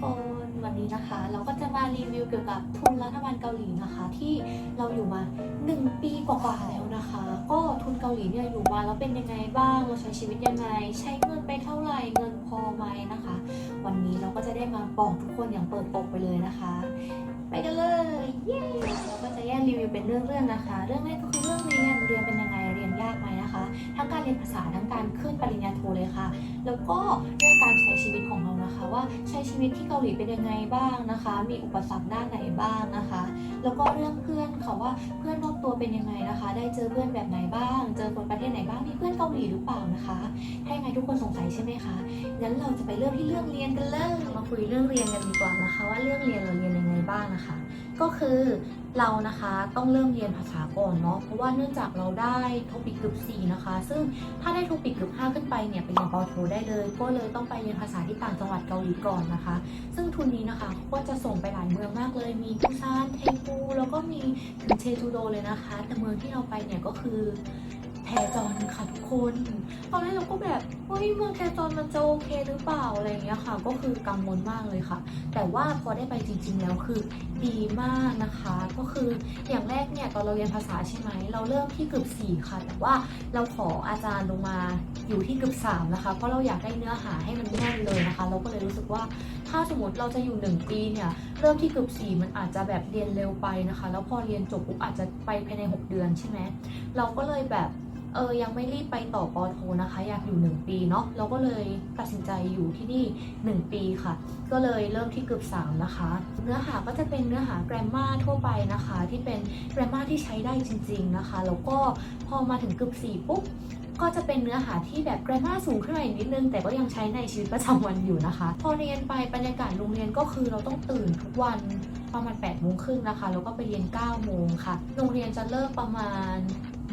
คนวันนี้นะคะ เราก็จะมารีวิวเกี่ยวกับทุนรัฐบาลเกาหลีนะคะ ที่เราอยู่มา 1 ปีกว่าๆแล้วนะคะ ก็ทุนเกาหลีเนี่ยอยู่มาแล้วเป็นยังไงบ้างเราใช้ชีวิตยังไง ใช้เงินไปเท่าไหร่เงินพอไหมนะคะ วันนี้เราก็จะได้มาบอกทุกคนอย่างเปิดอกไปเลยนะคะ ไปกันเลยเย้เราก็จะแยกรีวิวเป็นเรื่องๆนะคะ เรื่องแรกก็คือเรื่องเรียนเรียนเป็นยังไง ยากไหมนะคะ ทั้งการเรียนภาษาทั้งการขึ้นปริญญาโทเลยค่ะ แล้วก็เรื่องการใช้ชีวิตของเรานะคะ ว่าใช้ชีวิตที่เกาหลีเป็นยังไงบ้างนะคะ มีอุปสรรคด้านไหนบ้างนะคะ แล้วก็เรื่องเพื่อนค่ะว่าเพื่อนรอบตัวเป็นยังไงนะคะ ได้เจอเพื่อนแบบไหนบ้าง เจอคนประเทศไหนบ้างมีเพื่อนเกาหลีหรือเปล่านะคะถ้ายังไงทุกคนสงสัยใช่ไหมคะงั้นเราจะไปเริ่มที่เรื่องเรียนกันเลยมาคุยเรื่องเรียนกันดีกว่านะคะ ว่าเรื่องเรียนเราเรียนยังไงบ้างนะคะ ก็คือ เรานะคะต้องเริ่มเรียนภาษาก่อนเนาะเพราะว่าเนื่องจากเราได้ทปิกกึบ4นะคะ ซึ่งถ้าได้ทปิกกึบ5ขึ้นไปเนี่ยไปเรียนปอโทได้เลย ก็เลยต้องไปเรียนภาษาที่ต่างจังหวัดเกาหลีก่อนนะคะ ซึ่งทุนนี้นะคะก็จะส่งไปหลายเมืองมากเลย มีปูซานเทปูแล้วก็มีถึงเชจูโดเลยนะคะ แต่เมืองที่เราไปเนี่ยก็คือ แทจอนค่ะทุกคน ตอนแรกเราก็แบบเฮ้ยเมืองแทจอนมันจะโอเคหรือเปล่าอะไรอย่างเงี้ยค่ะ ก็คือกังวลมากเลยค่ะ แต่ว่าพอได้ไปจริง ๆ แล้วคือดีมากนะคะ ก็คืออย่างแรกเนี่ยตอนเราเรียนภาษาใช่ไหมเราเริ่มที่กึบ4ค่ะ แต่ว่าเราขออาจารย์ลงมาอยู่ที่กึบ3นะคะ เพราะเราอยากได้เนื้อหาให้มันแน่นเลยนะคะ เราก็เลยรู้สึกว่า ถ้าสมมติเราจะอยู่ 1 ปีเนี่ย เริ่มที่เกึบ4มันอาจจะแบบเรียนเร็วไปนะคะ แล้วพอเรียนจบปุ๊บอาจจะไปภายใน 6 เดือนใช่ไหมเราก็เลยแบบเออยังไม่รีบไปต่อปอโทนะคะ อยากอยู่ 1 ปีเนาะเราก็เลยตัดสินใจอยู่ที่นี่ 1 ปีค่ะ ก็เลยเริ่มที่เกือบ3นะคะ เนื้อหาก็จะเป็นเนื้อหาแกรมมาทั่วไปนะคะ ที่เป็นแกรมมาที่ใช้ได้จริง ๆนะคะ แล้วก็พอมาถึงเกือบ4ปุ๊บ ก็จะเป็นเนื้อหาที่แบบแกรมาสูงขึ้นมาอีกนิดนึง แต่ก็ยังใช้ในชีวิตประจำวันอยู่นะคะ พอเรียนไปบรรยากาศโรงเรียนก็คือเราต้องตื่นทุกวันประมาณ8โมงครึ่งนะคะแล้วก็ไปเรียน9โมงค่ะ โรงเรียนจะเลิกประมาณ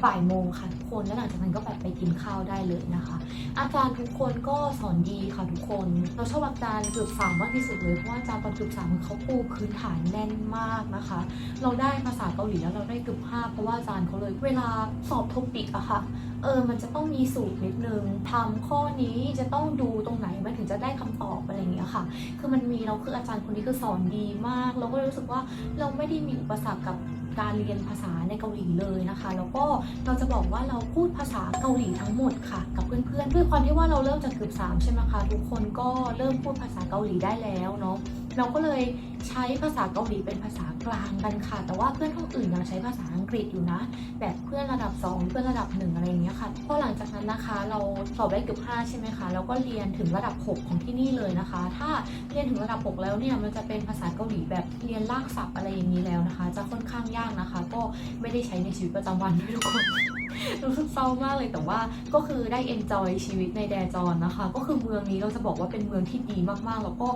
บ่ายโมงค่ะทุกคนแล้วหลังจากนั้นก็แบบไปกินข้าวได้เลยนะคะ อาจารย์ทุกคนก็สอนดีค่ะทุกคน เราชอบอาจารย์เกือบสามมากที่สุดเลยเพราะว่าอาจารย์ตอนเกือบสามเขาปูพื้นฐานแน่นมากนะคะ เราได้ภาษาเกาหลีแล้วเราได้เกือบห้าเพราะว่าอาจารย์เขาเลยเวลาสอบทบปิกอะค่ะ เออมันจะต้องมีสูตรนิดนึงทำข้อนี้จะต้องดูตรงไหนมันถึงจะได้คำตอบอะไรอย่างเงี้ยค่ะ คือมันมีเราคืออาจารย์คนนี้คือสอนดีมาก เราก็เลยรู้สึกว่าเราไม่ได้มีอุปสรรคกับการเรียนภาษาในเกาหลีเลยนะคะ แล้วก็เราจะบอกว่าเราพูดภาษาเกาหลีทั้งหมดค่ะ กับเพื่อนๆด้วยความที่ว่าเราเริ่มจากเกือบสามใช่ไหมคะทุกคนก็เริ่มพูดภาษาเกาหลีได้แล้วเนาะเราก็เลย ใช้ภาษาเกาหลีเป็นภาษากลางกันค่ะ แต่ว่าเพื่อนห้องอื่นยังใช้ภาษาอังกฤษอยู่นะ แบบเพื่อนระดับ 2 เพื่อนระดับ 1 อะไรอย่างเงี้ยค่ะพอหลังจากนั้นนะคะ เราสอบได้เกือบ5ใช่ไหมคะ แล้วก็เรียนถึงระดับ 6 ของที่นี่เลยนะคะ ถ้าเรียนถึงระดับ 6 แล้วเนี่ย มันจะเป็นภาษาเกาหลีแบบเรียนลากศัพท์อะไรอย่างนี้แล้วนะคะ จะค่อนข้างยากนะคะ ก็ไม่ได้ใช้ในชีวิตประจำวันด้วยทุกคน รู้สึกเศร้ามากเลยแต่ว่าก็คือได้ enjoy ชีวิตในแดจอนนะคะ ก็คือเมืองนี้เราจะบอกว่าเป็นเมืองที่ดีมากๆ แล้วก็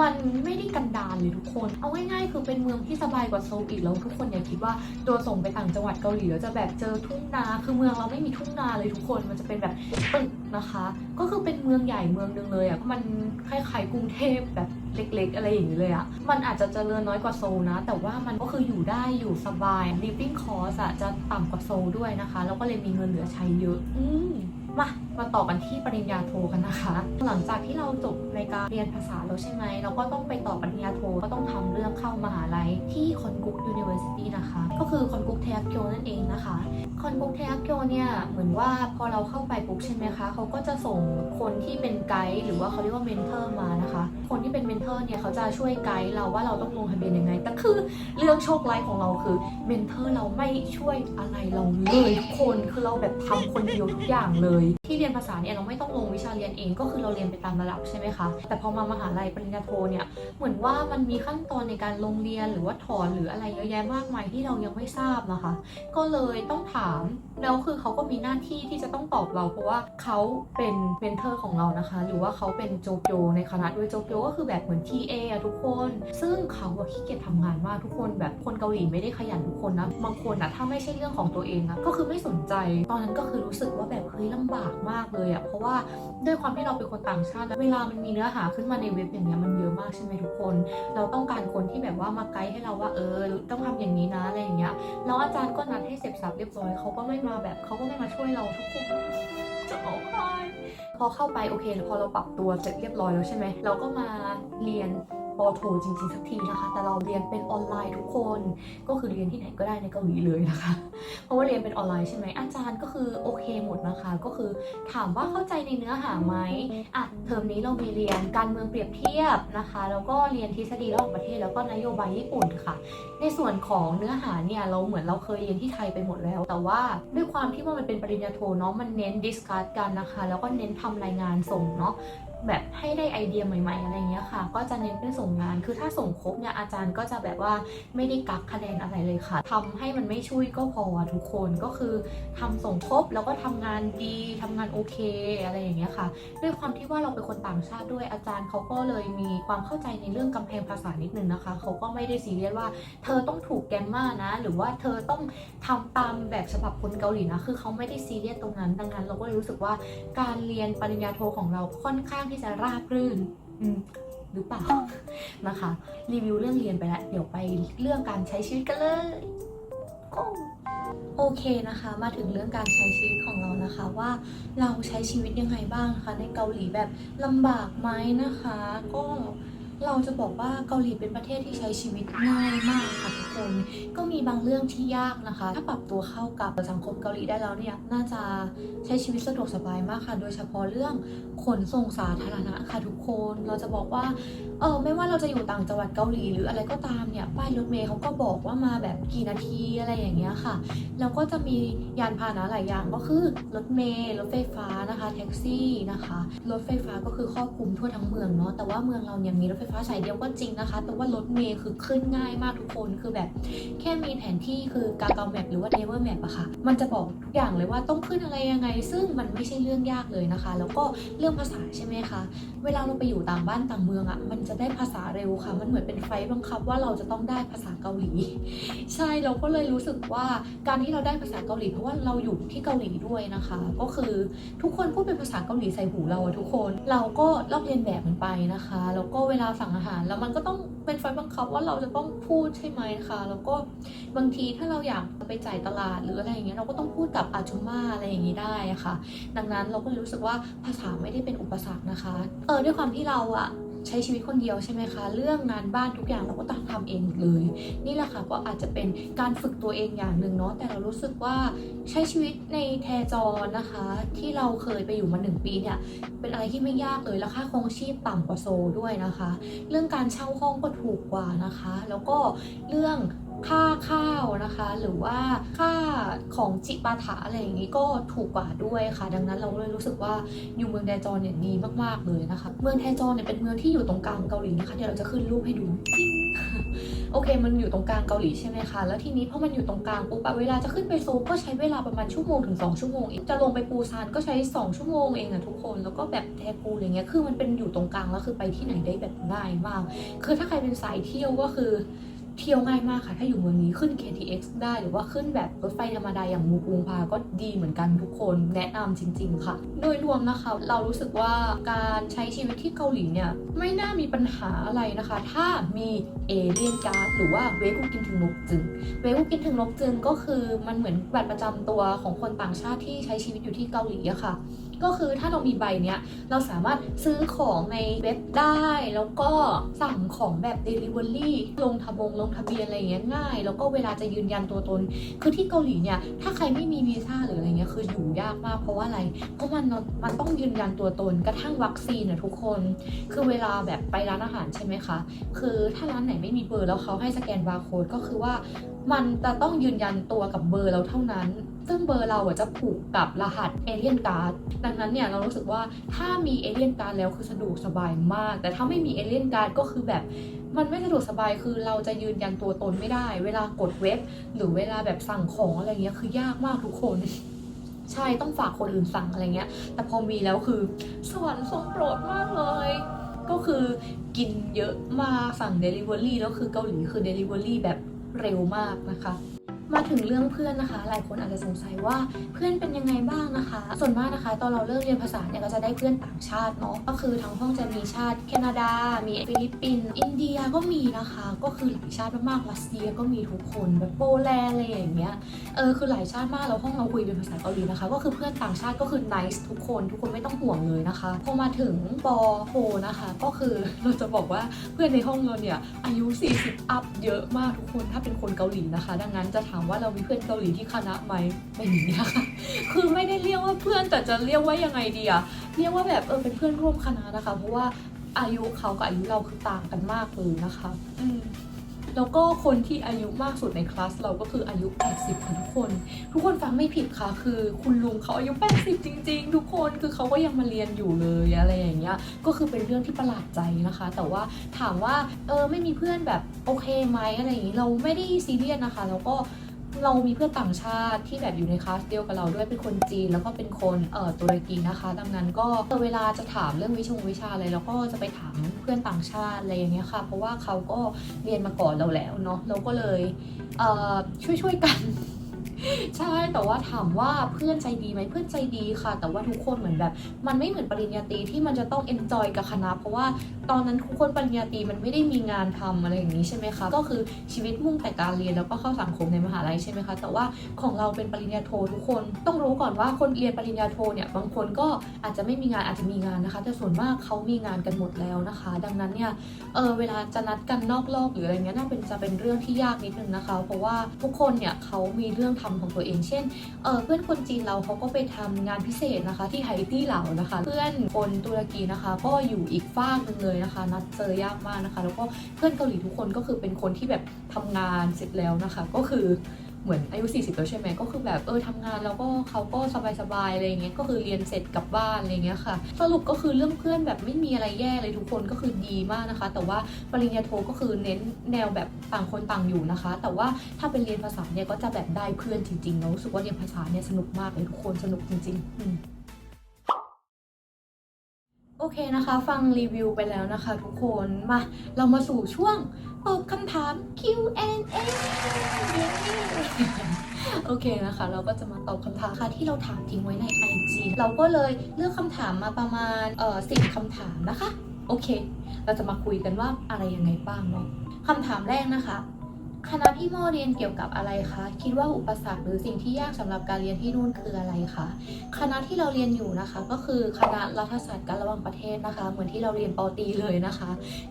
มันไม่ได้กันดารเลยทุกคน เอาง่ายๆคือเป็นเมืองที่สบายกว่าโซลอีกแล้วทุกคนอย่าคิดว่าโดนส่งไปต่างจังหวัดเกาหลีแล้วจะแบบเจอทุ่งนาคือเมืองเราไม่มีทุ่งนาเลยทุกคนมันจะเป็นแบบตึกนะคะ ก็คือเป็นเมืองใหญ่เมืองหนึงเลยอะมันคล้ายๆกรุงเทพแบบ เล็ก ๆ อะไรอย่างนี้เลยอะมันอาจจะเจริญน้อยกว่าโซลนะ แต่ว่ามันก็คืออยู่ได้อยู่สบาย living cost อะจะต่ำกว่าโซลด้วยนะคะ แล้วก็เลยมีเงินเหลือใช้เยอะ อืมมามาต่อกันที่ปริญญาโทกันนะคะ หลังจากที่เราจบในการเรียนภาษาแล้วใช่ไหม เราก็ต้องไปต่อปริญญาโทก็ต้องทำเรื่องเข้ามหาลัยที่คอนกุก University นะคะ ก็คือคอนกุกเทคโกนั่นเองนะคะคอนกุกเทคโกเนี่ยเหมือนว่าพอเราเข้าไปปุ๊บใช่ไหมคะเขาก็จะส่งคนที่เป็นไกด์หรือว่าเขาเรียกว่าเมนเทอร์มานะคะ คนที่เป็นเมนเทอร์เนี่ยเขาจะช่วยไกด์เราว่าเราต้องลงทะเบียนยังไง แต่คือเรื่องโชคร้ายของเราคือเมนเทอร์เราไม่ช่วยอะไรเราเลยทุกคนคือเราแบบทำคนเดียวทุกอย่างเลยที่เรียนภาษาเนี่ยเราไม่ต้องลงวิชาเรียนเองก็คือเราเรียนไปตามระดับใช่ไหมคะ แต่พอมามหาลัยปริญญาโทเนี่ยเหมือนว่ามันมีขั้นตอนในการลงเรียนหรือว่าถอนหรืออะไรเยอะแยะมากมายที่เรายังไม่ทราบนะคะ ก็เลยต้องถามแล้วคือเขาก็มีหน้าที่ที่จะต้องตอบเราเพราะว่าเขาเป็นเมนเทอร์ของเรานะคะ หรือว่าเขาเป็นโจโจในคณะด้วยโจโจก็คือแบบเหมือน TA อะทุกคน ซึ่งเขาอะขี้เกียจทำงานมากทุกคนแบบคนเกาหลีไม่ได้ขยันทุกคนนะบางคนอะถ้าไม่ใช่เรื่องของตัวเองอะก็คือไม่สนใจ ตอนนั้นก็คือรู้สึกว่าแบบเฮ้ยลำบากมากเลยอะเพราะว่าด้วยความที่เราเป็นคนต่างชาติแล้วเวลามันมีเนื้อหาขึ้นมาในเว็บอย่างเงี้ยมันเยอะมากใช่ไหมทุกคน เราต้องการคนที่แบบว่ามาไกด์ให้เราว่าเออ ต้องทำอย่างนี้นะอะไรอย่างเงี้ยแล้วอาจารย์ก็นัดให้เสร็จสับเรียบร้อยเขาก็ไม่มาแบบเขาก็ไม่มาช่วยเราทุกคนจะร้องไห้พอเข้าไปโอเคพอเราปรับตัวเสร็จเรียบร้อยแล้วใช่ไหมเราก็มาเรียน ปอโทจริงๆสักทีนะคะ แต่เราเรียนเป็นออนไลน์ทุกคน ก็คือเรียนที่ไหนก็ได้ในเกาหลีเลยนะคะ เพราะว่าเรียนเป็นออนไลน์ใช่ไหมอาจารย์ก็คือโอเคหมดนะคะ ก็คือถามว่าเข้าใจในเนื้อหาไหมอะเทอมนี้เรามีเรียนการเมืองเปรียบเทียบนะคะ แล้วก็เรียนทฤษฎีระหว่างประเทศแล้วก็นโยบายญี่ปุ่นค่ะ ในส่วนของเนื้อหาเนี่ยเราเหมือนเราเคยเรียนที่ไทยไปหมดแล้ว แต่ว่าด้วยความที่ว่ามันเป็นปริญญาโทเนาะมันเน้นดิสคัสกันนะคะ แล้วก็เน้นทำรายงานส่งเนาะ แบบให้ได้ไอเดียใหม่ๆ อะไรเงี้ยค่ะ ก็จะเน้นเป็นส่งงาน คือถ้าส่งครบเนี่ยอาจารย์ก็จะแบบว่าไม่ได้กักคะแนนอะไรเลยค่ะทำให้มันไม่ช่วยก็พอทุกคนก็คือทำส่งครบแล้วก็ทำงานดีทำงานโอเคอะไรอย่างเงี้ยค่ะ ด้วยความที่ว่าเราเป็นคนต่างชาติด้วยอาจารย์เขาก็เลยมีความเข้าใจในเรื่องกำแพงภาษานิดนึงนะคะเขาก็ไม่ได้ซีเรียสว่า เธอต้องถูกแกมมานะ หรือว่าเธอต้องทำตามแบบฉบับคนเกาหลีนะคือเขาไม่ได้ซีเรียสตรงนั้นดังนั้น เราก็เลยรู้สึกว่าการเรียนปริญญาโทของเราค่อนข้างที่จะราบรื่นอืมหรือเปล่านะคะ รีวิวเรื่องเรียนไปแล้วเดี๋ยวไปเรื่องการใช้ชีวิตกันเลยก็โอเคนะคะ มาถึงเรื่องการใช้ชีวิตของเรานะคะว่าเราใช้ชีวิตยังไงบ้างคะในเกาหลีแบบลำบากไหมนะคะ ก็ เราจะบอกว่าเกาหลีเป็นประเทศที่ใช้ชีวิตง่ายมากค่ะทุกคน ก็มีบางเรื่องที่ยากนะคะ ถ้าปรับตัวเข้ากับสังคมเกาหลีได้แล้วเนี่ยน่าจะใช้ชีวิตสะดวกสบายมากค่ะ โดยเฉพาะเรื่องขนส่งสาธารณะค่ะทุกคน เราจะบอกว่าเออไม่ว่าเราจะอยู่ต่างจังหวัดเกาหลีหรืออะไรก็ตามเนี่ยป้ายรถเมล์เขาก็บอกว่ามาแบบกี่นาทีอะไรอย่างเงี้ยค่ะแล้วก็จะมียานพาหนะหลายอย่างก็คือรถเมล์รถไฟฟ้านะคะแท็กซี่นะคะรถไฟฟ้าก็คือครอบคลุมทั่วทั้งเมืองเนาะแต่ว่าเมืองเราเนี่ยมีรถไฟฟ้าสายเดียวก็จริงนะคะ แต่ว่ารถเมล์คือขึ้นง่ายมากทุกคน คือแบบแค่มีแผนที่คือกาเกาแมปหรือว่าเ e เวอร์แมปอะค่ะ มันจะบอกทุกอย่างเลยว่าต้องขึ้นอะไรยังไง ซึ่งมันไม่ใช่เรื่องยากเลยนะคะ แล้วก็เรื่องภาษาใช่ไหมคะ เวลาเราไปอยู่ต่างบ้านต่างเมืองอะมันจะได้ภาษาเร็วค่ะ มันเหมือนเป็นไฟล์บังคับว่าเราจะต้องได้ภาษาเกาหลี ใช่เราก็เลยรู้สึกว่าการที่เราได้ภาษาเกาหลีเพราะว่าเราอยู่ที่เกาหลีด้วยนะคะ ก็คือทุกคนพูดเป็นภาษาเกาหลีใส่หูเราอะทุกคน เราก็ลอกเรียนแบบมันไปนะคะ แล้วก็เวลาสั่งอาหาร แล้วมันก็ต้องเป็นไฟล์บังคับว่าเราจะต้องพูดใช่ไหมคะ แล้วก็บางทีถ้าเราอยากไปจ่ายตลาดหรืออะไรอย่างเงี้ยเราก็ต้องพูดกับอาจุม่าอะไรอย่างงี้ได้ะค่ะ ดังนั้นเราก็เลยรู้สึกว่าภาษาไม่ได้เป็นอุปสรรคนะคะ เออด้วยความที่เราอะ ใช้ชีวิตคนเดียวใช่ไหมคะ เรื่องงานบ้านทุกอย่างเราก็ต้องทำเองเลย นี่แหละค่ะก็อาจจะเป็นการฝึกตัวเองอย่างหนึ่งเนาะแต่เรารู้สึกว่าใช้ชีวิตในแทจอนะคะ ที่เราเคยไปอยู่มาหนึ่งปีเนี่ยเป็นอะไรที่ไม่ยากเลยแล้วค่าครองชีพต่ำกว่าโซด้วยนะคะ เรื่องการเช่าห้องก็ถูกกว่านะคะ แล้วก็เรื่อง ค่าข้าวนะคะ หรือว่าค่าของจิปาถะอะไรอย่างนี้ก็ถูกกว่าด้วยค่ะ ดังนั้นเราเลยรู้สึกว่าอยู่เมืองแดจอนเนี่ยดีมากๆเลยนะคะ เมืองแทจอนเนี่ยเป็นเมืองที่อยู่ตรงกลางเกาหลีนะคะเดี๋ยวเราจะขึ้นรูปให้ดูปิ๊งโอเค มันอยู่ตรงกลางเกาหลีใช่ไหมคะ แล้วทีนี้พอมันอยู่ตรงกลางปุ๊บเวลาจะขึ้นไปโซก็ใช้เวลาประมาณชั่วโมงถึง 2 ชั่วโมงเองจะลงไปปูซานก็ใช้ 2 ชั่วโมงเองอะทุกคน แล้วก็แบบแทกูอะไรเงี้ย คือมันเป็นอยู่ตรงกลางแล้วคือไปที่ไหนได้แบบง่ายมาก คือถ้าใครเป็นสายเที่ยวก็คือ เที่ยวง่ายมากค่ะถ้าอยู่เมืองนี้ขึ้น KTX ได้หรือว่าขึ้นแบบรถไฟธรรมดาอย่างมูกรุงพาก็ดีเหมือนกันทุกคนแนะนำจริง ๆ ค่ะ โดยรวมนะคะ เรารู้สึกว่าการใช้ชีวิตที่เกาหลีเนี่ยไม่น่ามีปัญหาอะไรนะคะ ถ้ามีเอเลียนการ์ดหรือว่าเวกุกินถึงนกจึงเวกุกินถึงนกจึงก็คือมันเหมือนบัตรประจำตัวของคนต่างชาติที่ใช้ชีวิตอยู่ที่เกาหลีอะค่ะ ก็คือถ้าเรามีใบเนี้ยเราสามารถซื้อของในเว็บได้ แล้วก็สั่งของแบบ Delivery ลงทะบงลงทะเบียนอะไรเงี้ยง่าย แล้วก็เวลาจะยืนยันตัวตน คือที่เกาหลีเนี่ยถ้าใครไม่มีวีซ่าหรืออะไรเงี้ยคืออยู่ยากมากเพราะว่าอะไร เพราะมันมันต้องยืนยันตัวตนกระทั่งวัคซีนอะทุกคน คือเวลาแบบไปร้านอาหารใช่ไหมคะ คือถ้าร้านไหนไม่มีเบอร์แล้วเขาให้สแกนบาร์โค้ดก็คือว่ามันจะต้องยืนยันตัวกับเบอร์เราเท่านั้น ซึ่งเบอร์เราอะจะผูกกับรหัสเอเลียนการ์ดดังนั้นเนี่ยเรารู้สึกว่าถ้ามีเอเลียนการ์ดแล้วคือสะดวกสบายมาก แต่ถ้าไม่มีเอเลียนการ์ดก็คือแบบมันไม่สะดวกสบายคือเราจะยืนยันตัวตนไม่ได้ เวลากดเว็บ หรือเวลาแบบสั่งของอะไรเงี้ยคือยากมากทุกคนใช่ต้องฝากคนอื่นสั่งอะไรเงี้ย แต่พอมีแล้วคือ สวรรค์ทรงโปรดมากเลย ก็คือกินเยอะมาสั่ง Delivery แล้วคือเกาหลีคือ Delivery แบบเร็วมากนะคะ มาถึงเรื่องเพื่อนนะคะ หลายคนอาจจะสงสัยว่าเพื่อนเป็นยังไงบ้างนะคะ ส่วนมากนะคะ ตอนเราเริ่มเรียนภาษาเนี่ยก็จะได้เพื่อนต่างชาติเนาะก็คือทั้งห้องจะมีชาติแคนาดา มีฟิลิปปินส์อินเดียก็มีนะคะ ก็คือหลายชาติมากๆรัสเซียก็มีทุกคนแบบโปแลนด์อะไรอย่างเงี้ยเออคือหลายชาติมากแล้วห้องเราคุยเป็นภาษาเกาหลีนะคะ ก็คือเพื่อนต่างชาติก็คือ nice ทุกคนทุกคนไม่ต้องห่วงเลยนะคะพอมาถึงปโทนะคะ ก็คือเราจะบอกว่าเพื่อนในห้องเราเนี่ยอายุ 40 อัพเยอะมากทุกคนถ้าเป็นคนเกาหลีนะคะ ดังนั้นจะถามว่าเรามีเพื่อนเกาหลีที่คณะไหมไม่มีนะคะคือไม่ได้เรียกว่าเพื่อนแต่จะเรียกว่ายังไงดีอะเรียกว่าแบบเออเป็นเพื่อนร่วมคณะนะคะ เพราะว่าอายุเขากับอายุเราคือต่างกันมากเลยนะคะอืมแล้วก็คนที่อายุมากสุดในคลาสเราก็คืออายุ 80ค่ะทุกคน ทุกคนฟังไม่ผิดค่ะ คือคุณลุงเขาอายุ 80 จริง ๆ ทุกคนคือเขาก็ยังมาเรียนอยู่เลยอะไรอย่างเงี้ยก็คือเป็นเรื่องที่ประหลาดใจนะคะ แต่ว่าถามว่าเออไม่มีเพื่อนแบบโอเคไหมอะไรอย่างงี้เราไม่ได้ซีเรียสนะคะ แล้วก็ เรามีเพื่อนต่างชาติที่แบบอยู่ในคลาสเดียวกับเราด้วยเป็นคนจีน แล้วก็เป็นคนเอ่อตุรกีนะคะ ดังนั้นก็เวลาจะถามเรื่องวิชงวิชาอะไรเราก็จะไปถามเพื่อนต่างชาติอะไรอย่างเงี้ยค่ะ เพราะว่าเขาก็เรียนมาก่อนเราแล้วเนาะเราก็เลยเอ่อช่วยๆกัน ใช่แต่ว่าถามว่าเพื่อนใจดีไหมเพื่อนใจดีค่ะ แต่ว่าทุกคนเหมือนแบบ มันไม่เหมือนปริญญาตรีที่มันจะต้องเอนจอยกับคณะ เพราะว่าตอนนั้นทุกคนปริญญาตรีมันไม่ได้มีงานทำอะไรอย่างนี้ใช่ไหมคะก็คือชีวิตมุ่งแต่การเรียนแล้วก็เข้าสังคมในมหาลัยใช่ไหมคะแต่ว่าของเราเป็นปริญญาโททุกคน ต้องรู้ก่อนว่าคนเรียนปริญญาโทเนี่ยบางคนก็อาจจะไม่มีงานอาจจะมีงานนะคะ แต่ส่วนมากเขามีงานกันหมดแล้วนะคะ ดังนั้นเนี่ยเออเวลาจะนัดกันนอกรอบหรืออะไรเงี้ยน่าเป็นจะเป็นเรื่องที่ยากนิดนึงนะคะ เพราะว่าทุกคนเนี่ยเขามีเรื่องทำของตัวเอง เช่นเเพื่อนคนจีนเราเขาก็ไปทำงานพิเศษนะคะ ที่ไฮตี้เหล่านะคะ เพื่อนคนตุรกีนะคะ ก็อยู่อีกฝากหนึ่งเลยนะคะ นัดเจอยากมากนะคะ แล้วก็เพื่อนเกาหลีทุกคนก็คือเป็นคนที่แบบทำงานเสร็จแล้วนะคะ ก็คือ เหมือนอายุ 40 แล้วใช่ไหมก็คือแบบเออทำงานแล้วก็เขาก็สบายๆอะไรอย่างเงี้ยก็คือเรียนเสร็จกลับบ้านอะไรเงี้ยค่ะ สรุปก็คือเรื่องเพื่อนแบบไม่มีอะไรแย่เลยทุกคนก็คือดีมากนะคะ แต่ว่าปริญญาโทก็คือเน้นแนวแบบต่างคนต่างอยู่นะคะ แต่ว่าถ้าเป็นเรียนภาษาเนี่ยก็จะแบบได้เพื่อนจริงๆเรารู้สึกว่าเรียนภาษาเนี่ยสนุกมากเลยทุกคนสนุกจริงๆอืม โอเคนะคะ ฟังรีวิวไปแล้วนะคะทุกคนมาเรามาสู่ช่วงตอบคำถาม Q&A โอเคนะคะ เราก็จะมาตอบคำถามค่ะที่เราถามทิ้งไว้ใน IG เราก็เลยเลือกคำถามมาประมาณเอ่อสิบคำถามนะคะ โอเค เราจะมาคุยกันว่าอะไรยังไงบ้างเนาะคำถามแรกนะคะ คณะพี่โมเรียนเกี่ยวกับอะไรคะ คิดว่าอุปสรรคหรือสิ่งที่ยากสำหรับการเรียนที่นู่นคืออะไรคะ คณะที่เราเรียนอยู่นะคะ ก็คือคณะรัฐศาสตร์การระหว่างประเทศนะคะ เหมือนที่เราเรียนปอตีเลยนะคะ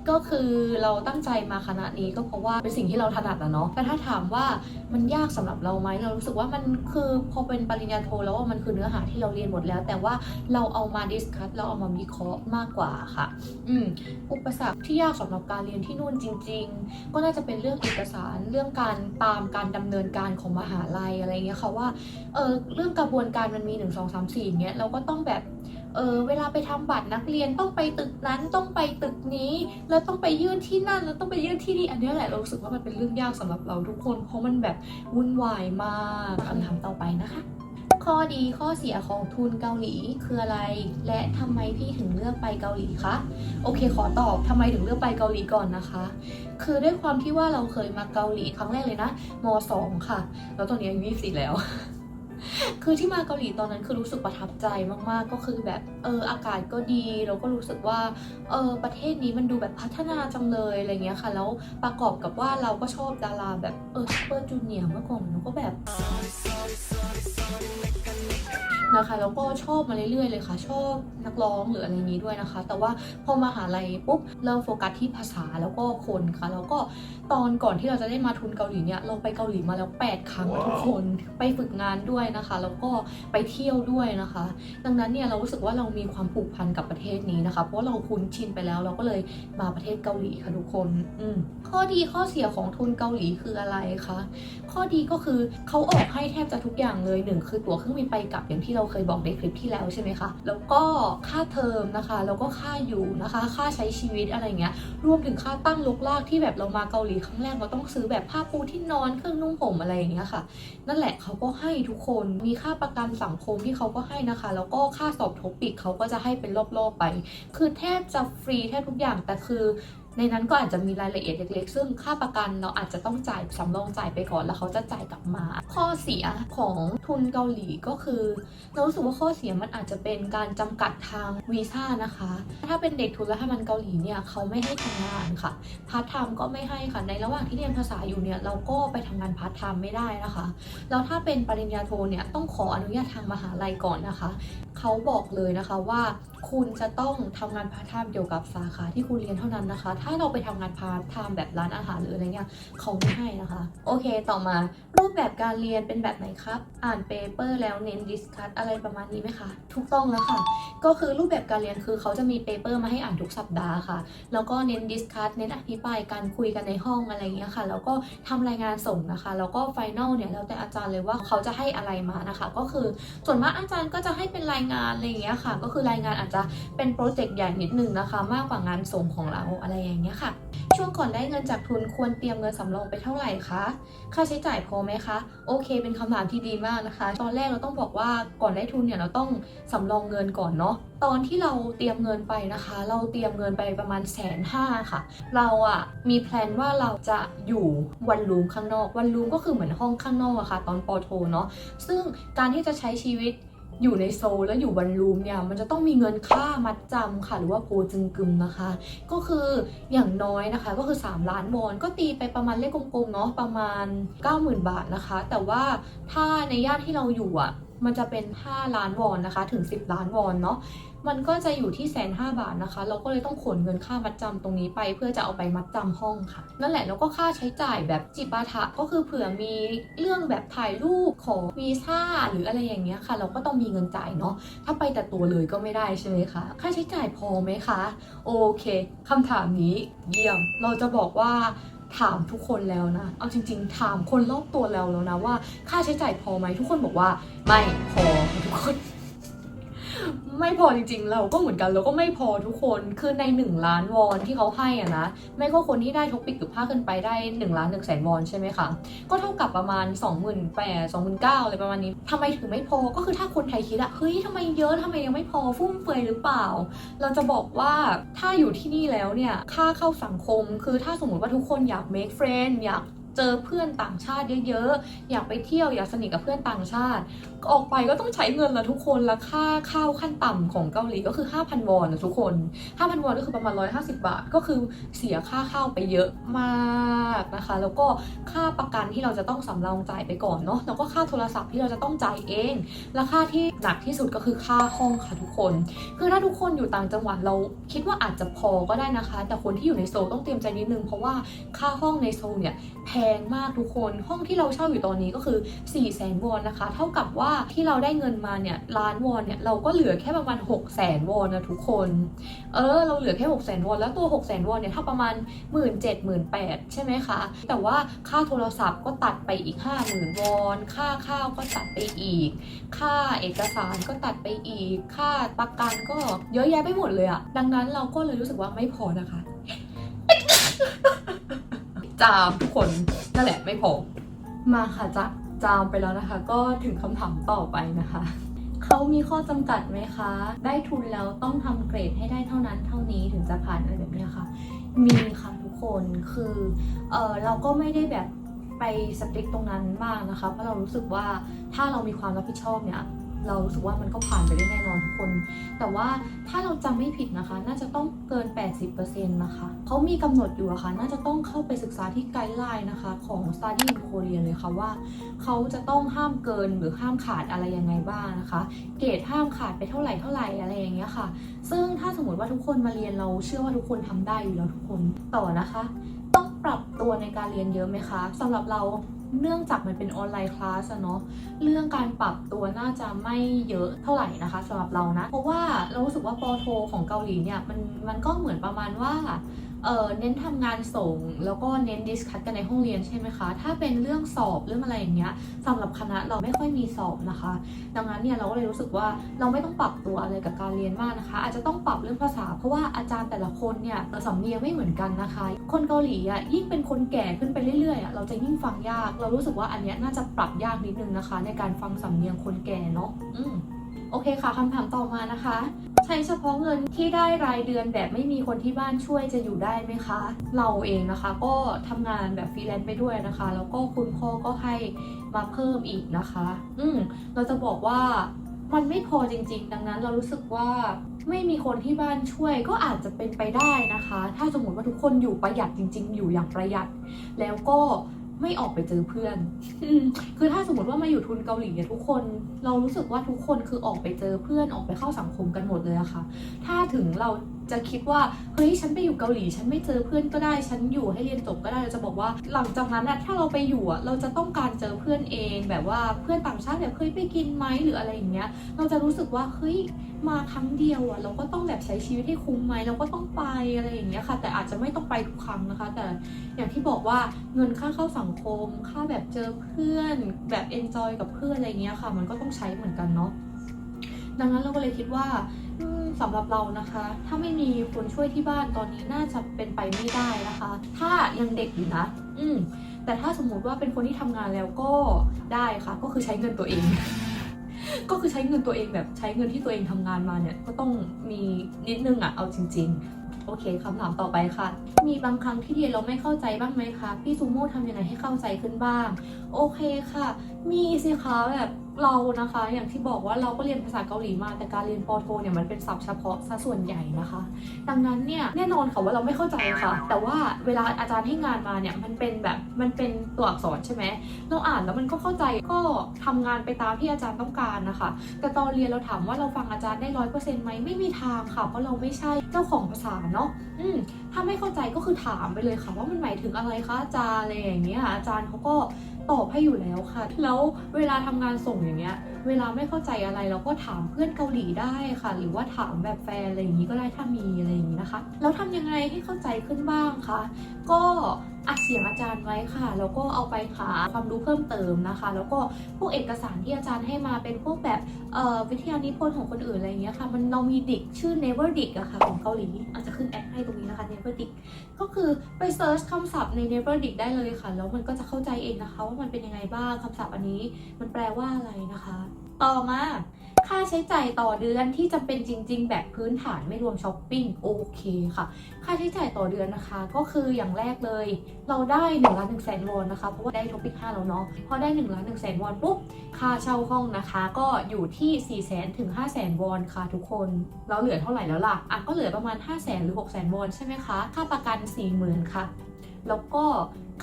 ก็คือเราตั้งใจมาคณะนี้ก็เพราะว่าเป็นสิ่งที่เราถนัดอะเนาะ แต่ถ้าถามว่ามันยากสำหรับเราไหมเรารู้สึกว่ามันคือพอเป็นปริญญาโทแล้วว่ามันคือเนื้อหาที่เราเรียนหมดแล้ว แต่ว่าเราเอามาดิสคัตเราเอามาวิเคราะห์มากกว่าค่ะ อืมอุปสรรคที่ยากสำหรับการเรียนที่นู่นจริง ๆ ก็น่าจะเป็นเรื่องเอกสารเรื่องการตามการดำเนินการของมหาลัยอะไรเงี้ยค่ะว่าเออเรื่องกระบวนการมันมีหนึ่งสองสามสี่เงี้ยเราก็ต้องแบบเออเวลาไปทำบัตรนักเรียนต้องไปตึกนั้นต้องไปตึกนี้ แล้วต้องไปยื่นที่นั่นแล้วต้องไปยื่นที่นี่อันนี้แหละเราสึกว่ามันเป็นเรื่องยากสำหรับเราทุกคน เพราะมันแบบวุ่นวายมากคำถามต่อไปนะคะ ข้อดีข้อเสียของทุนเกาหลีคืออะไร และทำไมพี่ถึงเลือกไปเกาหลีคะโอเค ขอตอบทำไมถึงเลือกไปเกาหลีก่อนนะคะ คือด้วยความที่ว่าเราเคยมาเกาหลีครั้งแรกเลยนะมสองค่ะ แล้วตอนนี้อายุยี่สิบแล้วคือที่มาเกาหลีตอนนั้นคือรู้สึกประทับใจมากๆ ก็คือแบบเอออากาศก็ดีเราก็รู้สึกว่าเออประเทศนี้มันดูแบบพัฒนาจังเลยอะไรเงี้ยค่ะ แล้วประกอบกับว่าเราก็ชอบดาราแบบเออซูเปอร์จูเนียร์เมื่อก่อนเราก็แบบ นะคะแล้วก็ชอบมาเรื่อยๆเลยค่ะ ชอบนักร้องหรืออะไรนี้ด้วยนะคะ แต่ว่าพอมาหาลัยปุ๊บเริ่มโฟกัสที่ภาษาแล้วก็คนค่ะ แล้วก็ตอนก่อนที่เราจะได้มาทุนเกาหลีเนี่ยเราไปเกาหลีมาแล้ว 8 ครั้งทุกคนไปฝึกงานด้วยนะคะ แล้วก็ไปเที่ยวด้วยนะคะ ดังนั้นเนี่ยเรารู้สึกว่าเรามีความผูกพันกับประเทศนี้นะคะ เพราะว่าเราคุ้นชินไปแล้วเราก็เลยมาประเทศเกาหลีค่ะทุกคนอืมข้อดีข้อเสียของทุนเกาหลีคืออะไรคะข้อดีก็คือเขาออกให้แทบจะทุกอย่างเลยหนึ่งคือตั๋วเครื่องบินไปกลับอย่างที่เราเคยบอกในคลิปที่แล้วใช่ไหมคะ แล้วก็ค่าเทอมนะคะ แล้วก็ค่าอยู่นะคะ ค่าใช้ชีวิตอะไรเงี้ย รวมถึงค่าตั้งลกลากที่แบบเรามาเกาหลีครั้งแรกเราต้องซื้อแบบผ้าปูที่นอนเครื่องนุ่งห่มอะไรอย่างเงี้ยค่ะ นั่นแหละเขาก็ให้ทุกคน มีค่าประกันสังคมที่เขาก็ให้นะคะ แล้วก็ค่าสอบทบปิกเขาก็จะให้เป็นรอบๆไป คือแทบจะฟรีแทบทุกอย่าง แต่คือ ในนั้นก็อาจจะมีรายละเอียดเล็กๆ ซึ่งค่าประกันเราอาจจะต้องจ่ายสำรองจ่ายไปก่อนแล้วเขาจะจ่ายกลับมา ข้อเสียของทุนเกาหลีก็คือเรารู้สึกว่าข้อเสียมันอาจจะเป็นการจำกัดทางวีซ่านะคะ ถ้าเป็นเด็กทุนรัฐบาลเกาหลีเนี่ยเขาไม่ให้ทำงานค่ะพาร์ทไทม์ก็ไม่ให้ค่ะในระหว่างที่เรียนภาษาอยู่เนี่ยเราก็ไปทำงานพาร์ทไทม์ไม่ได้นะคะแล้วถ้าเป็นปริญญาโทเนี่ยต้องขออนุญาตทางมหาลัยก่อนนะคะเขาบอกเลยนะคะว่าคุณจะต้องทำงานพาร์ทไทม์เกี่ยวกับสาขาที่คุณเรียนเท่านั้นนะคะถ้าเราไปทำงานพาร์ทไทม์แบบร้านอาหารหรืออะไรเงี้ยเขาไม่ให้นะคะ โอเคต่อมารูปแบบการเรียนเป็นแบบไหนครับ อ่านเปเปอร์แล้วเน้นดิสคัตอะไรประมาณนี้ไหมคะ ถูกต้องแล้วค่ะ ก็คือรูปแบบการเรียนคือเขาจะมีเปเปอร์มาให้อ่านทุกสัปดาห์ค่ะ แล้วก็เน้นดิสคัตเน้นอภิปรายการคุยกันในห้องอะไรเงี้ยค่ะ แล้วก็ทำรายงานส่งนะคะ แล้วก็ไฟนอลเนี่ยแล้วแต่อาจารย์เลยว่าเขาจะให้อะไรมานะคะ ก็คือส่วนมากอาจารย์ก็จะให้เป็นรายงานอะไรเงี้ยค่ะ ก็คือรายงานอาจจะเป็นโปรเจกต์ใหญ่นิดนึงนะคะ มากกว่างานส่งของเราอะไรอย่างเงี้ยค่ะ ช่วงก่อนได้เงินจากทุนควรเตรียมเงินสำรองไปเท่าไหร่คะ ค่าใช้จ่ายพอไหมคะ โอเค เป็นคำถามที่ดีมากนะคะ ตอนแรกเราต้องบอกว่าก่อนได้ทุนเนี่ยเราต้องสำรองเงินก่อนเนาะ ตอนที่เราเตรียมเงินไปนะคะ เราเตรียมเงินไปประมาณแสนห้าค่ะ เราอะมีแพลนว่าเราจะอยู่วันรูมข้างนอก วันรูมก็คือเหมือนห้องข้างนอกอะค่ะ ตอนปอโทเนาะ ซึ่งการที่จะใช้ชีวิต อยู่ในโซลแล้วอยู่วันรูมเนี่ยมันจะต้องมีเงินค่ามัดจำค่ะ หรือว่าโกจึงกึมนะคะ ก็คืออย่างน้อยนะคะก็คือ 3 ล้านวอนก็ตีไปประมาณเลขกลมๆเนาะประมาณ 90,000 บาทนะคะ แต่ว่าถ้าในย่านที่เราอยู่อะ มันจะเป็น 5 ล้านวอนนะคะ ถึง 10 ล้านวอนเนาะมันก็จะอยู่ที่แสนห้าบาทนะคะ เราก็เลยต้องขนเงินค่ามัดจำตรงนี้ไป เพื่อจะเอาไปมัดจำห้องค่ะ นั่นแหละแล้วก็ค่าใช้จ่ายแบบจิปาถะก็คือเผื่อมีเรื่องแบบถ่ายรูปของวีซ่าหรืออะไรอย่างเงี้ยค่ะ เราก็ต้องมีเงินจ่ายเนาะถ้าไปแต่ตัวเลยก็ไม่ได้ใช่ไหมคะค่าใช้จ่ายพอไหมคะ โอเคคำถามนี้เยี่ยมเราจะบอกว่า ถามทุกคนแล้วนะ เอาจริง ๆ ถามคนรอบตัวเราแล้วนะว่า ค่าใช้จ่ายพอไหมทุกคนบอกว่า ไม่พอทุกคน ไม่พอจริงๆ เราก็เหมือนกันเราก็ไม่พอทุกคนคือใน 1 ล้านวอนที่เขาให้อะนะไม่ก็คนที่ได้ท็อปิกหรือภาคขึ้นไปได้1ล้าน1แสนวอนใช่ไหมคะก็เท่ากับประมาณ 2 8 0 0 0 2 9 0 0อะไรประมาณนี้ทำไมถึงไม่พอก็คือถ้าคนไทยคิดอะเฮ้ยทำไมเยอะทำไมยังไม่พอฟุ่มเฟือยหรือเปล่า เราจะบอกว่าถ้าอยู่ที่นี่แล้วเนี่ยค่าเข้าสังคม คือถ้าสมมติว่าทุกคนอยาก make friend อยาก เจอเพื่อนต่างชาติเยอะๆ อยากไปเที่ยวอยากสนิทกับเพื่อนต่างชาติ ออกไปก็ต้องใช้เงินละทุกคนละค่าข้าวขั้นต่ำของเกาหลีก็คือ 5,000 วอนนะทุกคน 5,000 วอนก็คือประมาณ 150 บาท ก็คือเสียค่าข้าวไปเยอะมากนะคะ แล้วก็ค่าประกันที่เราจะต้องสำรองจ่ายไปก่อนเนาะแล้วก็ค่าโทรศัพท์ที่เราจะต้องจ่ายเอง และค่าที่หนักที่สุดก็คือค่าห้องค่ะทุกคน คือถ้าทุกคนอยู่ต่างจังหวัดเราคิดว่าอาจจะพอก็ได้นะคะ แต่คนที่อยู่ในโซลต้องเตรียมใจนิดนึงเพราะว่าค่าห้องในโซลเนี่ยแพงมากทุกคน ห้องที่เราเช่าอยู่ตอนนี้ก็คือ4 0 0แสนวอนนะคะ เท่ากับว่าที่เราได้เงินมาเนี่ยล้านวอนเนี่ยเราก็เหลือแค่ประมาณ6 0 0แสนวอนนะทุกคน เออเราเหลือแค่6 0แสนวอนแล้วตัว6 0แสนวอนเนี่ยถ้าประมาณ 1 7 0 0 0 1 8 0 0ใช่ไหมคะ แต่ว่าค่าโทรศัพท์ก็ตัดไปอีก 50,000วอนค่าข้าวก็ตัดไปอีก ค่าเอกสารก็ตัดไปอีก ค่าประกันก็เยอะแยะไปหมดเลยอะดังนั้นเราก็เลยรู้สึกว่าไม่พอนะคะ จามทุกคนนั่นแหละไม่พอ มาค่ะจากจามไปแล้วนะคะ ก็ถึงคำถามต่อไปนะคะเขามีข้อจำกัดไหมคะ ได้ทุนแล้วต้องทำเกรดให้ได้เท่านั้นเท่านี้ถึงจะผ่านอะไรแบบนี้ค่ะ มีค่ะทุกคนคือเออเราก็ไม่ได้แบบไปสตริกตรงนั้นมากนะคะ เพราะเรารู้สึกว่าถ้าเรามีความรับผิดชอบเนี่ย เรารู้สึกว่ามันก็ผ่านไปได้แน่นอนทุกคน แต่ว่าถ้าเราจำไม่ผิดนะคะ น่าจะต้องเกิน 80%นะคะเขามีกำหนดอยู่อะค่ะ น่าจะต้องเข้าไปศึกษาที่ไกด์ไลน์นะคะ ของ Study in Korea เลยค่ะว่าเขาจะต้องห้ามเกินหรือห้ามขาดอะไรยังไงบ้างนะคะ เกรดห้ามขาดไปเท่าไหร่เท่าไหร่อะไรอย่างเงี้ยค่ะ ซึ่งถ้าสมมติว่าทุกคนมาเรียนเราเชื่อว่าทุกคนทำได้อยู่แล้วทุกคนต่อนะคะ ต้องปรับตัวในการเรียนเยอะไหมคะสำหรับเรา เนื่องจากมันเป็นออนไลน์คลาสเนาะเรื่องการปรับตัวน่าจะไม่เยอะเท่าไหร่นะคะสำหรับเรานะ เพราะว่าเรารู้สึกว่าปอโทของเกาหลีเนี่ยมันมันก็เหมือนประมาณว่า เเน้นทำงานส่งแล้วก็เน้นดิสคัทกันในห้องเรียนใช่ไหมคะ ถ้าเป็นเรื่องสอบเรื่องอะไรอย่างเงี้ยสำหรับคณะเราไม่ค่อยมีสอบนะคะ ดังนั้นเนี่ยเราก็เลยรู้สึกว่าเราไม่ต้องปรับตัวอะไรกับการเรียนมากนะคะ อาจจะต้องปรับเรื่องภาษา เพราะว่าอาจารย์แต่ละคนเนี่ยสำเนียงไม่เหมือนกันนะคะ คนเกาหลีอะยิ่งเป็นคนแก่ขึ้นไปเรื่อยๆอะเราจะยิ่งฟังยาก เรารู้สึกว่าอันเนี้ยน่าจะปรับยากนิดนึงนะคะ ในการฟังสำเนียงคนแก่เนาะอืม โอเคค่ะคำถามต่อมานะคะ ใช้เฉพาะเงินที่ได้รายเดือนแบบไม่มีคนที่บ้านช่วยจะอยู่ได้ไหมคะ เราเองนะคะก็ทำงานแบบฟรีแลนซ์ไปด้วยนะคะ แล้วก็คุณพ่อก็ให้มาเพิ่มอีกนะคะ อืมเราจะบอกว่ามันไม่พอจริงๆ ดังนั้นเรารู้สึกว่าไม่มีคนที่บ้านช่วยก็อาจจะเป็นไปได้นะคะ ถ้าสมมติว่าทุกคนอยู่ประหยัดจริง ๆ อยู่อย่างประหยัด แล้วก็ ไม่ออกไปเจอเพื่อนอืมคือถ้าสมมติว่ามาอยู่ทุนเกาหลีเนี่ยทุกคน เรารู้สึกว่าทุกคนคือออกไปเจอเพื่อนออกไปเข้าสังคมกันหมดเลยอะค่ะ ถ้าถึงเรา จะคิดว่าเฮ้ยฉันไปอยู่เกาหลี ฉันไม่เจอเพื่อนก็ได้ ฉันอยู่ให้เรียนจบก็ได้เราจะบอกว่า หลังจากนั้นอะถ้าเราไปอยู่อะเราจะต้องการเจอเพื่อนเอง แบบว่าเพื่อนต่างชาติแบบเคยไปกินไหมหรืออะไรอย่างเงี้ย เราจะรู้สึกว่าเฮ้ยมาครั้งเดียวอะเราก็ต้องแบบใช้ชีวิตให้คุ้มไหมเราก็ต้องไปอะไรอย่างเงี้ยค่ะ แต่อาจจะไม่ต้องไปทุกครั้งนะคะ แต่อย่างที่บอกว่าเงินค่าเข้าสังคม ค่าแบบเจอเพื่อน แบบเอนจอยกับเพื่อนอะไรเงี้ยค่ะ มันก็ต้องใช้เหมือนกันเนาะดังนั้นเราก็เลยคิดว่า สำหรับเรานะคะ ถ้าไม่มีคนช่วยที่บ้านตอนนี้น่าจะเป็นไปไม่ได้นะคะ ถ้ายังเด็กอยู่นะ อืมแต่ถ้าสมมุติว่าเป็นคนที่ทำงานแล้วก็ได้ค่ะ ก็คือใช้เงินตัวเอง ก็คือใช้เงินตัวเองแบบใช้เงินที่ตัวเองทำงานมาเนี่ย ก็ต้องมีนิดนึงอะเอาจริง ๆโอเคคำถามต่อไปค่ะ มีบางครั้งที่เรียนเราไม่เข้าใจบ้างไหมคะ พี่ซูโม่ทำยังไงให้เข้าใจขึ้นบ้าง โอเคค่ะ มีสิคะแบบเรานะคะ อย่างที่บอกว่าเราก็เรียนภาษาเกาหลีมา แต่การเรียนปอโทเนี่ยมันเป็นศัพท์เฉพาะซะส่วนใหญ่นะคะ ดังนั้นเนี่ยแน่นอนค่ะว่าเราไม่เข้าใจค่ะ แต่ว่าเวลาอาจารย์ให้งานมาเนี่ยมันเป็นแบบมันเป็นตัวอักษรใช่ไหมเราอ่านแล้วมันก็เข้าใจก็ทำงานไปตามที่อาจารย์ต้องการนะคะ แต่ตอนเรียนเราถามว่าเราฟังอาจารย์ได้ร้อยเปอร์เซ็นต์ไหมไม่มีทางค่ะเพราะเราไม่ใช่เจ้าของภาษาเนาะ อืมถ้าไม่เข้าใจก็คือถามไปเลยค่ะ ว่ามันหมายถึงอะไรคะอาจารย์อะไรอย่างเงี้ยอาจารย์เขาก็ตอบให้อยู่แล้วค่ะ แล้วเวลาทำงานส่งอย่างเงี้ย เวลาไม่เข้าใจอะไรเราก็ถามเพื่อนเกาหลีได้ค่ะ หรือว่าถามแบบแฟนอะไรอย่างนี้ก็ได้ถ้ามีอะไรอย่างนี้นะคะ แล้วทำยังไงให้เข้าใจขึ้นบ้างคะก็อัดเสียงอาจารย์ไว้ค่ะ แล้วก็เอาไปหาความรู้เพิ่มเติมนะคะ แล้วก็พวกเอกสารที่อาจารย์ให้มาเป็นพวกแบบวิทยานิพนธ์ของคนอื่นอะไรอย่างเงี้ยค่ะ มันเรามีดิกชื่อ never dick อะค่ะของเกาหลีอาจจะขึ้นแอดให้ตรงนี้นะคะ never dick ก็คือไปเซิร์ชคำศัพท์ใน never dick ได้เลยค่ะ แล้วมันก็จะเข้าใจเองนะคะ ว่ามันเป็นยังไงบ้างคำศัพท์อันนี้ มันแปลว่าอะไรนะคะ ต่อมา ค่าใช้จ่ายต่อเดือนที่จำเป็นจริง ๆ แบบพื้นฐานไม่รวมช้อปปิ้งโอเคค่ะ ค่าใช้จ่ายต่อเดือนนะคะ ก็คืออย่างแรกเลย เราได้1นึ่งล้านหนึ่งแสนวอนนะคะ เพราะว่าได้ท็อปิก5แล้วเนาะพอได้1นึ่งล้านหนึ่งแสนวอนปุ๊บค่าเช่าห้องนะคะ ก็อยู่ที่4ี่แสนถึง5 0 0แสนวอนค่ะทุกคน เราเหลือเท่าไหร่แล้วล่ะอะก็เหลือประมาณ5 0 0แสนหรือ6 0แสนวอนใช่ไหมคะค่าประกัน4 0,000ค่ะแล้วก็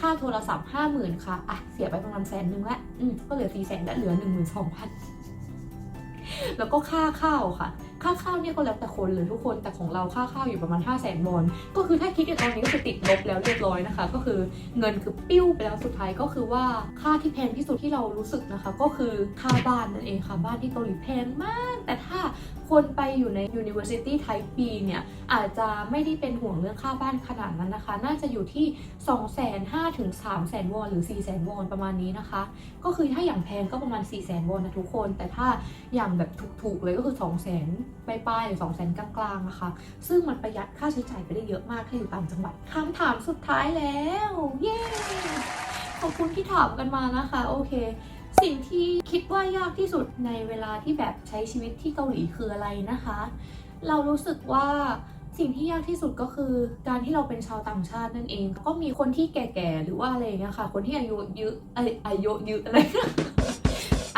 ค่าโทรศัพท์ 50,000 ค่ะ อะ เสียไปประมาณแสนหนึ่งละ อืม ก็เหลือ4 0 0แสนและเหลือ 12,000 แล้วก็ค่าข้าวค่ะ ค่าข้าวเนี่ยก็แล้วแต่คนเลยทุกคนแต่ของเราค่าข้าวอยู่ประมาณ 5 0 0แสนวอนก็คือถ้าคิดในตอนนี้ก็คือติดลบแล้วเรียบร้อยนะคะ ก็คือเงินคือปิ้วไปแล้วสุดท้ายก็คือว่าค่าที่แพงที่สุดที่เรารู้สึกนะคะ ก็คือค่าบ้านนั่นเองค่ะบ้านที่เกาหลีแพงมาก แต่ถ้า คนไปอยู่ใน University Type B เนี่ยอาจจะไม่ได้เป็นห่วงเรื่องค่าบ้านขนาดนั้นนะคะ น่าจะอยู่ที่ 2 5 0 0 0ถึง3 0 0 0 0วอนหรือ 4 0 0 0 0วอนประมาณนี้นะคะ ก็คือถ้าอย่างแพงก็ประมาณ 4 0 0 0 0วอนนะทุกคน แต่ถ้าอย่างแบบถูกๆเลยก็คือ 2 0 0 0 0 0ปลายๆหรือ 2 0 0 0 0 0กลางๆนะคะซึ่งมันประหยัดค่าใช้จ่ายไปได้เยอะมากถ้าอยู่ต่างจังหวัดคำถามสุดท้ายแล้ว เย้ขอบคุณที่ถามกันมานะคะ โอเค สิ่งที่คิดว่ายากที่สุดในเวลาที่แบบใช้ชีวิตที่เกาหลีคืออะไรนะคะ เรารู้สึกว่าสิ่งที่ยากที่สุดก็คือการที่เราเป็นชาวต่างชาตินั่นเอง ก็มีคนที่แก่ๆหรือว่าอะไรเงี้ยค่ะ คนที่อายุเยอะอายุเยอะอะไร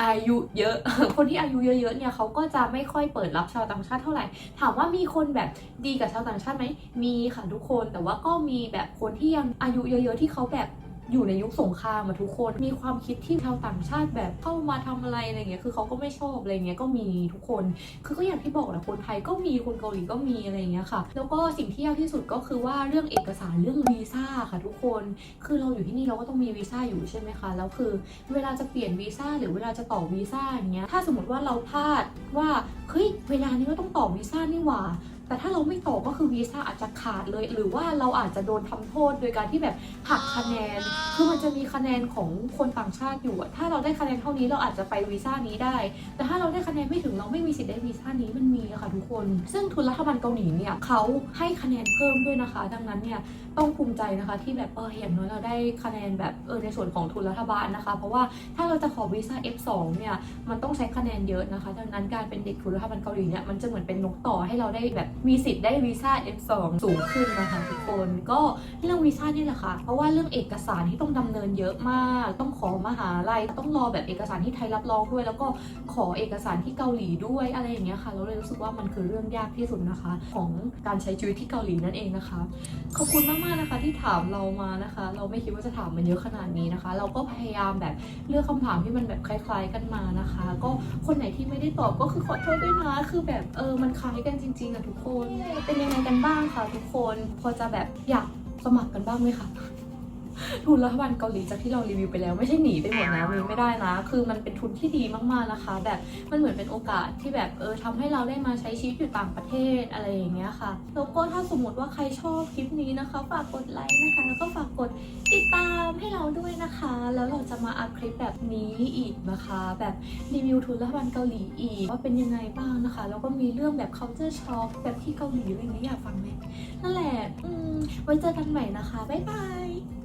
อายุเยอะ คนที่อายุเยอะๆเนี่ยเขาก็จะไม่ค่อยเปิดรับชาวต่างชาติเท่าไหร่ ถามว่ามีคนแบบดีกับชาวต่างชาติไหมมีค่ะทุกคน แต่ว่าก็มีแบบคนที่ยังอายุเยอะๆที่เขาแบบ อยู่ในยุคสงครามมาทุกคนมีความคิดที่ชาวต่างชาติแบบเข้ามาทำอะไรอะไรเงี้ยคือเขาก็ไม่ชอบอะไรเงี้ยก็มีทุกคน คือก็อย่างที่บอกแหละคนไทยก็มีคนเกาหลีก็มีอะไรเงี้ยค่ะ แล้วก็สิ่งที่ยากที่สุดก็คือว่าเรื่องเอกสารเรื่องวีซ่าค่ะทุกคน คือเราอยู่ที่นี่เราก็ต้องมีวีซ่าอยู่ใช่ไหมคะแล้วคือ เวลาจะเปลี่ยนวีซ่าหรือเวลาจะต่อวีซ่าอย่างเงี้ยถ้าสมมติว่าเราพลาดว่าเฮ้ยเวลานี้ก็ต้องต่อวีซ่านี่หว่า แต่ถ้าเราไม่ตอบก็คือวีซ่าอาจจะขาดเลย หรือว่าเราอาจจะโดนทำโทษโดยการที่แบบหักคะแนน คือมันจะมีคะแนนของคนต่างชาติอยู่ถ้าเราได้คะแนนเท่านี้เราอาจจะไปวีซ่านี้ได้ แต่ถ้าเราได้คะแนนไม่ถึงเราไม่มีสิทธิ์ได้วีซ่านี้มันมีค่ะทุกคน ซึ่งทุนรัฐบาลเกาหลีเนี่ยเขาให้คะแนนเพิ่มด้วยนะคะ ดังนั้นเนี่ยต้องภูมิใจนะคะที่แบบเอออย่างน้อยเราได้คะแนนแบบเออในส่วนของทุนรัฐบาลนะคะ เพราะว่าถ้าเราจะขอวีซ่า F2 เนี่ยมันต้องใช้คะแนนเยอะนะคะ ดังนั้นการเป็นเด็กทุนรัฐบาลเกาหลีเนี่ยมันจะเหมือนเป็นนกต่อให้เราได้แบบมีสิทธิ์ได้วีซ่า F2 สูงขึ้นนะคะทุกคนก็เรื่องวีซ่านี่แหละค่ะ เพราะว่าเรื่องเอกสารที่ต้องดำเนินเยอะมาก ต้องขอมหาลัยต้องรอแบบเอกสารที่ไทยรับรองด้วย แล้วก็ขอเอกสารที่เกาหลีด้วยอะไรอย่างเงี้ยค่ะเราเลยรู้สึกว่ามันคือเรื่องยากที่สุดนะคะ ของการใช้ชีวิตที่เกาหลีนั่นเองนะคะ ขอบคุณมากๆนะคะที่ถามเรามานะคะ เราไม่คิดว่าจะถามมันเยอะขนาดนี้นะคะ เราก็พยายามแบบเลือกคำถามที่มันแบบคล้าย ๆกันมานะคะ ก็คนไหนที่ไม่ได้ตอบก็คือขอโทษด้วยนะคือแบบเออมันคล้ายกันจริงๆอะทุกคนเป็นยังไงกันบ้างคะทุกคน พอจะแบบอยากสมัครกันบ้างไหมคะ ทุนรัฐบาลเกาหลีจากที่เรารีวิวไปแล้วไม่ใช่หนีไปหมดนะมีไม่ได้นะ คือมันเป็นทุนที่ดีมากๆนะคะ แบบมันเหมือนเป็นโอกาสที่แบบเออทำให้เราได้มาใช้ชีวิตอยู่ต่างประเทศอะไรอย่างเงี้ยค่ะแล้วก็ถ้าสมมติว่าใครชอบคลิปนี้นะคะ ฝากกดไลค์นะคะแล้วก็ฝากกดติดตามให้เราด้วยนะคะ แล้วเราจะมาอัพคลิปแบบนี้อีกนะคะ แบบรีวิวทุนรัฐบาลเกาหลีอีกว่าเป็นยังไงบ้างนะคะ แล้วก็มีเรื่องแบบ culture shock แบบที่เกาหลีอะไรอย่างเงี้ยอยากฟังไหมนั่นแหละไว้เจอกันใหม่นะคะ บ๊ายบาย